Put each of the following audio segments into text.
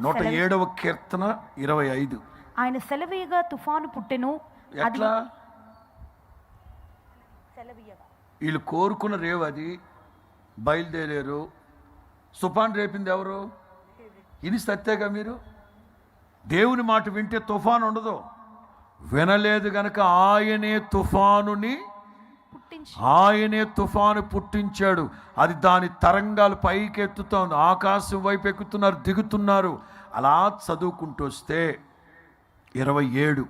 నూట ఏడవ కీర్తన ఇరవై ఐదు. ఆయన సెలవీయగా తుఫాను పుట్టెను. ఎట్లా? వీళ్ళు కోరుకున్న రేవు అది. బయలుదేరారు. తుఫాన్ రేపింది ఎవరు? ఇది సత్యేగా మీరు? దేవుని మాట వింటే తుఫాన్ ఉండదు. వినలేదు గనక ఆయనే తుఫానుని ఆయనే తుఫాను పుట్టించాడు. అది దాని తరంగాలు పైకి ఎత్తుతోంది. ఆకాశం వైపు ఎక్కుతున్నారు దిగుతున్నారు. అలా చదువుకుంటూ వస్తే ఇరవై ఏడు.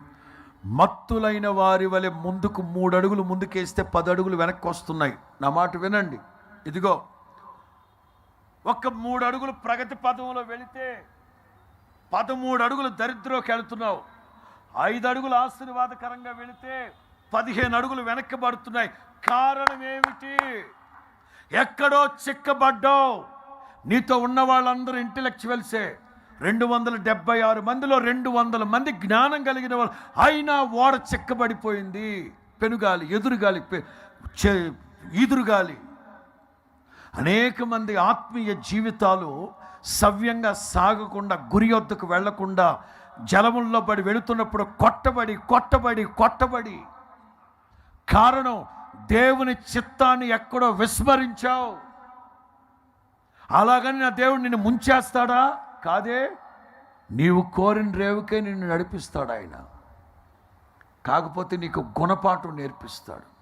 మత్తులైన వారి వలె ముందుకు మూడు అడుగులు ముందుకేస్తే పది అడుగులు వెనక్కి వస్తున్నాయి. నా మాట వినండి. ఇదిగో ఒక్క మూడు అడుగులు ప్రగతి పదంలో వెళితే పదమూడు అడుగులు దరిద్రంకి వెళుతున్నావు. ఐదు అడుగులు ఆశీర్వాదకరంగా వెళితే పదిహేను అడుగులు వెనక్కి పడుతున్నాయి. కారణం ఏమిటి? ఎక్కడో చిక్కబడ్డావు నీతో ఉన్న వాళ్ళందరూ ఇంటలెక్చువల్సే రెండు వందల డెబ్బై ఆరు మందిలో రెండు వందల మంది జ్ఞానం కలిగిన వాళ్ళు. అయినా ఓడ చిక్కబడిపోయింది. పెనుగాలి ఎదురుగాలి ఈదురుగాలి. అనేక మంది ఆత్మీయ జీవితాలు సవ్యంగా సాగకుండా గురి వద్దకు వెళ్ళకుండా జలముల్లో పడి వెళుతున్నప్పుడు కొట్టబడి కొట్టబడి కొట్టబడి. కారణం దేవుని చిత్తాన్ని ఎక్కడో విస్మరించావు. అలాగని నా దేవుడు నిన్ను ముంచేస్తాడా? కాదే నీవు కోరిన రేవుకే నిన్ను నడిపిస్తాడు ఆయన కాకపోతే నీకు గుణపాఠం నేర్పిస్తాడు.